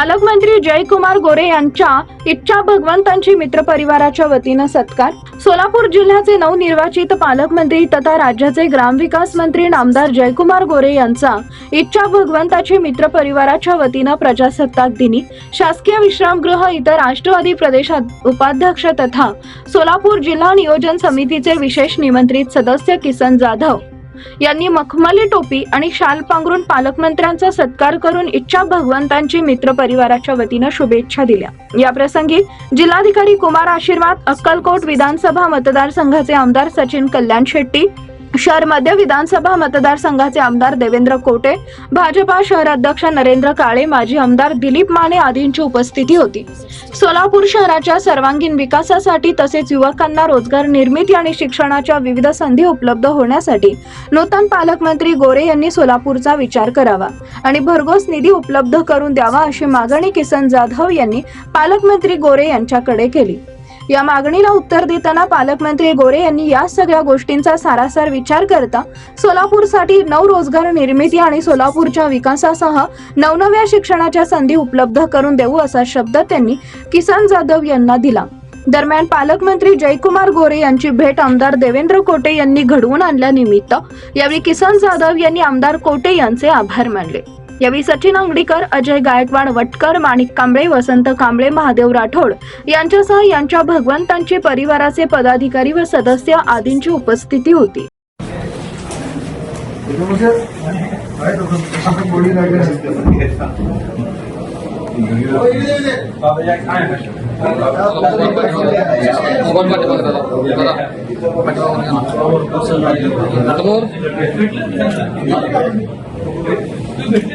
पालकमंत्री जयकुमार गोरे यांच्या इच्छा भगवंतांची मित्र परिवाराच्या वतीनं सत्कार. सोलापूर जिल्ह्याचे नवनिर्वाचित पालकमंत्री तथा राज्याचे ग्रामविकास मंत्री नामदार जयकुमार गोरे यांचा इच्छा भगवंताची मित्र परिवाराच्या वतीनं प्रजासत्ताक दिनी. शासकीय विश्रामगृह इथं राष्ट्रवादी प्रदेश उपाध्यक्ष तथा सोलापूर जिल्हा नियोजन समितीचे विशेष निमंत्रित सदस्य किसन जाधव. यांनी मखमली टोपी आणि शाल पांघरून पालकमंत्र्यांचा सत्कार करून इच्छा भगवंतांची मित्र परिवाराच्या वतीनं शुभेच्छा दिल्या. या प्रसंगी जिल्हाधिकारी कुमार आशीर्वाद अक्कलकोट विधानसभा मतदारसंघाचे आमदार सचिन कल्याण शेट्टी शहर मध्य विधानसभा मतदारसंघाचे आमदार देवेंद्र कोटे भाजपा शहराध्यक्ष नरेंद्र काळे माजी आमदार दिलीप माने आदींची उपस्थिती होती. सोलापूर शहराच्या सर्वांगीण विकासासाठी तसेच युवकांना रोजगार निर्मिती आणि शिक्षणाच्या विविध संधी उपलब्ध होण्यासाठी नूतन पालकमंत्री गोरे यांनी सोलापूरचा विचार करावा आणि भरघोस निधी उपलब्ध करून द्यावा अशी मागणी किसन जाधव यांनी पालकमंत्री गोरे यांच्याकडे केली. या मागणीला उत्तर देताना पालकमंत्री गोरे यांनी या सगळ्या गोष्टींचा सारासार विचार करता सोलापूरसाठी नवरोजगार निर्मिती आणि सोलापूरच्या विकासासह नवनव्या शिक्षणाच्या संधी उपलब्ध करून देऊ असा शब्द त्यांनी किसान जाधव यांना दिला. दरम्यान पालकमंत्री जयकुमार गोरे यांची भेट आमदार देवेंद्र कोटे यांनी घडवून आणल्यानिमित्त यावेळी किसान जाधव यांनी आमदार कोटे यांचे आभार मानले. यावेळी सचिन अंगडीकर अजय गायकवाड वटकर माणिक कांबळे वसंत कांबळे महादेव राठोड यांच्यासह यांच्या भगवंतांचे परिवाराचे पदाधिकारी व सदस्य आदींची उपस्थिती होती. 네.